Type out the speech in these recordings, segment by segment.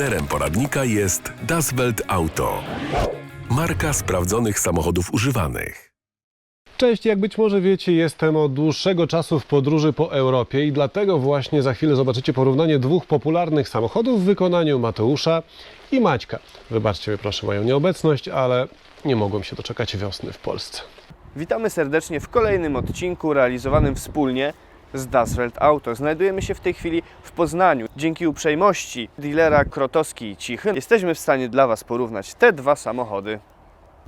Partnerem poradnika jest Das Welt Auto. Marka sprawdzonych samochodów używanych. Cześć, jak być może wiecie, jestem od dłuższego czasu w podróży po Europie i dlatego właśnie za chwilę zobaczycie porównanie dwóch popularnych samochodów w wykonaniu Mateusza i Maćka. Wybaczcie mi proszę moją nieobecność, ale nie mogłem się doczekać wiosny w Polsce. Witamy serdecznie w kolejnym odcinku realizowanym wspólnie z Dasvelt Auto. Znajdujemy się w tej chwili w Poznaniu. Dzięki uprzejmości dealera Krotowski i Cichy jesteśmy w stanie dla Was porównać te dwa samochody.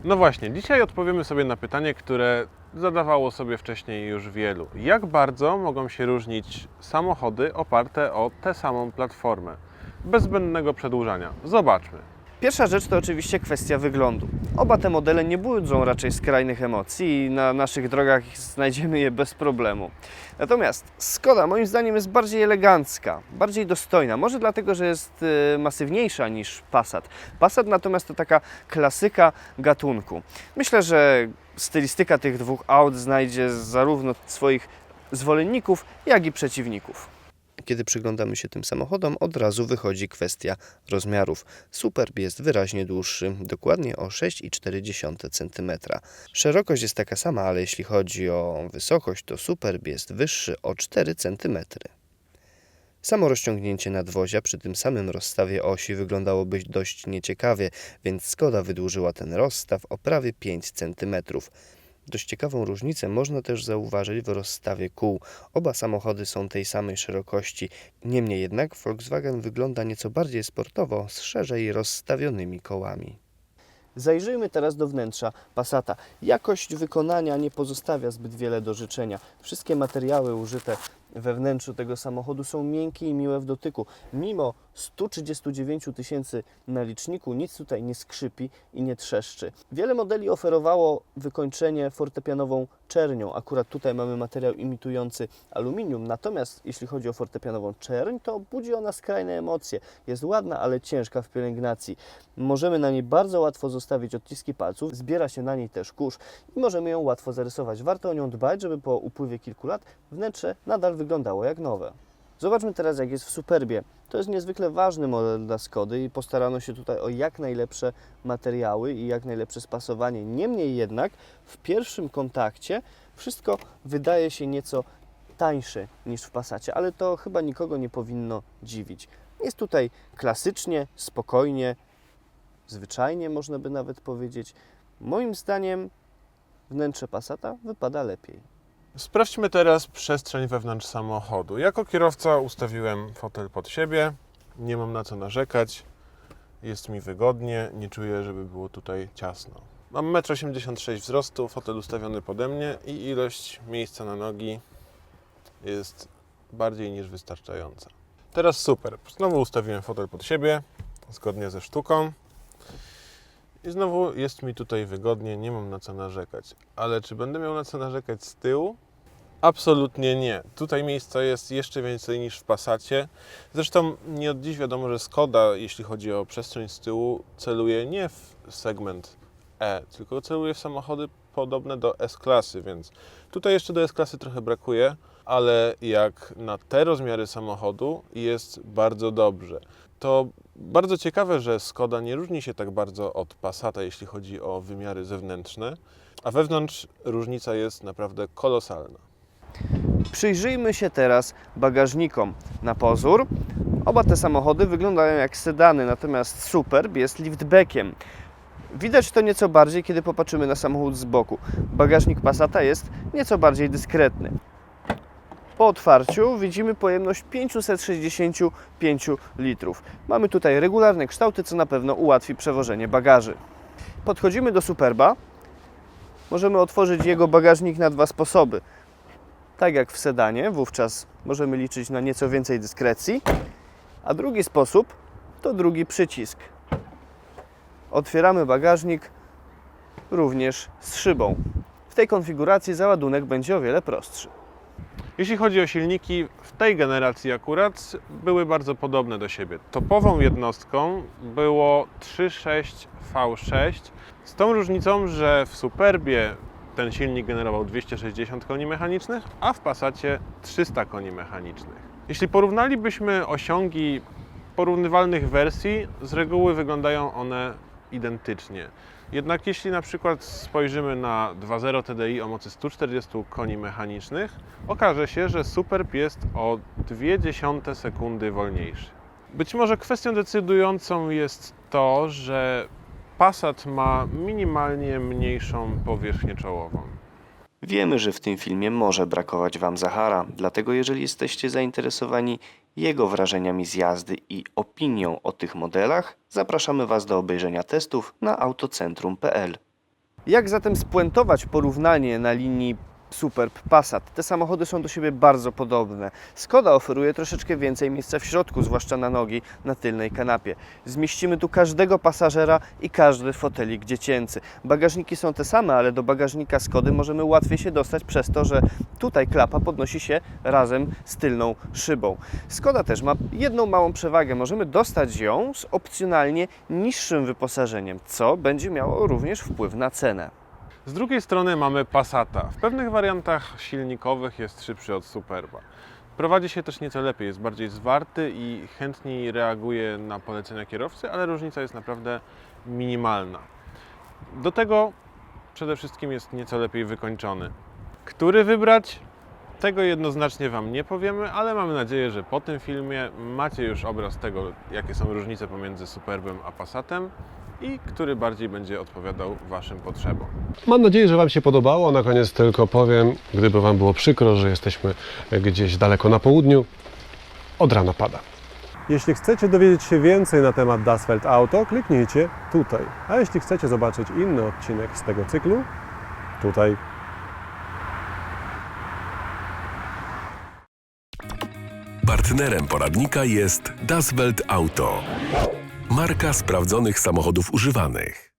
No właśnie, dzisiaj odpowiemy sobie na pytanie, które zadawało sobie wcześniej już wielu. Jak bardzo mogą się różnić samochody oparte o tę samą platformę? Bez zbędnego przedłużania. Zobaczmy. Pierwsza rzecz to oczywiście kwestia wyglądu. Oba te modele nie budzą raczej skrajnych emocji i na naszych drogach znajdziemy je bez problemu. Natomiast Skoda moim zdaniem jest bardziej elegancka, bardziej dostojna. Może dlatego, że jest e, masywniejsza niż Passat. Passat natomiast to taka klasyka gatunku. Myślę, że stylistyka tych dwóch aut znajdzie zarówno swoich zwolenników, jak i przeciwników. Kiedy przyglądamy się tym samochodom, od razu wychodzi kwestia rozmiarów. Superb jest wyraźnie dłuższy, dokładnie o 6,4 cm. Szerokość jest taka sama, ale jeśli chodzi o wysokość, to Superb jest wyższy o 4 cm. Samo rozciągnięcie nadwozia przy tym samym rozstawie osi wyglądałoby dość nieciekawie, więc Skoda wydłużyła ten rozstaw o prawie 5 cm. Dość ciekawą różnicę można też zauważyć w rozstawie kół. Oba samochody są tej samej szerokości. Niemniej jednak Volkswagen wygląda nieco bardziej sportowo, z szerzej rozstawionymi kołami. Zajrzyjmy teraz do wnętrza Passata. Jakość wykonania nie pozostawia zbyt wiele do życzenia. Wszystkie materiały użyte we wnętrzu tego samochodu są miękkie i miłe w dotyku. Mimo 139 tysięcy na liczniku nic tutaj nie skrzypi i nie trzeszczy. Wiele modeli oferowało wykończenie fortepianową czernią. Akurat tutaj mamy materiał imitujący aluminium. Natomiast jeśli chodzi o fortepianową czerń, to budzi ona skrajne emocje. Jest ładna, ale ciężka w pielęgnacji. Możemy na niej bardzo łatwo zostawić odciski palców, zbiera się na niej też kurz i możemy ją łatwo zarysować. Warto o nią dbać, żeby po upływie kilku lat wnętrze nadal wyglądało jak nowe. Zobaczmy teraz, jak jest w Superbie. To jest niezwykle ważny model dla Skody i postarano się tutaj o jak najlepsze materiały i jak najlepsze spasowanie. Niemniej jednak w pierwszym kontakcie wszystko wydaje się nieco tańsze niż w Passacie, ale to chyba nikogo nie powinno dziwić. Jest tutaj klasycznie, spokojnie, zwyczajnie można by nawet powiedzieć. Moim zdaniem wnętrze Passata wypada lepiej. Sprawdźmy teraz przestrzeń wewnątrz samochodu. Jako kierowca ustawiłem fotel pod siebie, nie mam na co narzekać, jest mi wygodnie, nie czuję, żeby było tutaj ciasno. Mam 1,86 m wzrostu, fotel ustawiony pode mnie i ilość miejsca na nogi jest bardziej niż wystarczająca. Teraz super. Znowu ustawiłem fotel pod siebie, zgodnie ze sztuką. I znowu jest mi tutaj wygodnie, nie mam na co narzekać. Ale czy będę miał na co narzekać z tyłu? Absolutnie nie. Tutaj miejsca jest jeszcze więcej niż w Passacie. Zresztą nie od dziś wiadomo, że Skoda, jeśli chodzi o przestrzeń z tyłu, celuje nie w segment E, tylko celuje w samochody podobne do S-klasy, więc tutaj jeszcze do S-klasy trochę brakuje, ale jak na te rozmiary samochodu jest bardzo dobrze. To bardzo ciekawe, że Skoda nie różni się tak bardzo od Passata, jeśli chodzi o wymiary zewnętrzne, a wewnątrz różnica jest naprawdę kolosalna. Przyjrzyjmy się teraz bagażnikom na pozór. Oba te samochody wyglądają jak sedany, natomiast Superb jest liftbackiem. Widać to nieco bardziej, kiedy popatrzymy na samochód z boku. Bagażnik Passata jest nieco bardziej dyskretny. Po otwarciu widzimy pojemność 565 litrów. Mamy tutaj regularne kształty, co na pewno ułatwi przewożenie bagaży. Podchodzimy do Superba. Możemy otworzyć jego bagażnik na dwa sposoby tak jak w sedanie, wówczas możemy liczyć na nieco więcej dyskrecji. A drugi sposób to drugi przycisk. Otwieramy bagażnik również z szybą. W tej konfiguracji załadunek będzie o wiele prostszy. Jeśli chodzi o silniki, w tej generacji akurat były bardzo podobne do siebie. Topową jednostką było 3.6 V6, z tą różnicą, że w Superbie ten silnik generował 260 koni mechanicznych, a w Passacie 300 koni mechanicznych. Jeśli porównalibyśmy osiągi porównywalnych wersji z reguły wyglądają one identycznie. Jednak jeśli na przykład spojrzymy na 2.0 TDI o mocy 140 koni mechanicznych, okaże się, że Superb jest o 0,2 sekundy wolniejszy. Być może kwestią decydującą jest to, że Passat ma minimalnie mniejszą powierzchnię czołową. Wiemy, że w tym filmie może brakować Wam Zachara, dlatego jeżeli jesteście zainteresowani jego wrażeniami z jazdy i opinią o tych modelach, zapraszamy Was do obejrzenia testów na autocentrum.pl. Jak zatem spuentować porównanie na linii Superb Passat? Te samochody są do siebie bardzo podobne. Skoda oferuje troszeczkę więcej miejsca w środku, zwłaszcza na nogi na tylnej kanapie. Zmieścimy tu każdego pasażera i każdy fotelik dziecięcy. Bagażniki są te same, ale do bagażnika Skody możemy łatwiej się dostać przez to, że tutaj klapa podnosi się razem z tylną szybą. Skoda też ma jedną małą przewagę. Możemy dostać ją z opcjonalnie niższym wyposażeniem, co będzie miało również wpływ na cenę. Z drugiej strony mamy Passata. W pewnych wariantach silnikowych jest szybszy od Superba. Prowadzi się też nieco lepiej, jest bardziej zwarty i chętniej reaguje na polecenia kierowcy, ale różnica jest naprawdę minimalna. Do tego przede wszystkim jest nieco lepiej wykończony. Który wybrać? Tego jednoznacznie Wam nie powiemy, ale mamy nadzieję, że po tym filmie macie już obraz tego, jakie są różnice pomiędzy Superbem a Passatem i który bardziej będzie odpowiadał Waszym potrzebom. Mam nadzieję, że Wam się podobało. Na koniec tylko powiem, gdyby Wam było przykro, że jesteśmy gdzieś daleko na południu, od rana pada. Jeśli chcecie dowiedzieć się więcej na temat Das Welt Auto, kliknijcie tutaj. A jeśli chcecie zobaczyć inny odcinek z tego cyklu, tutaj. Partnerem poradnika jest Das Welt Auto. Marka sprawdzonych samochodów używanych.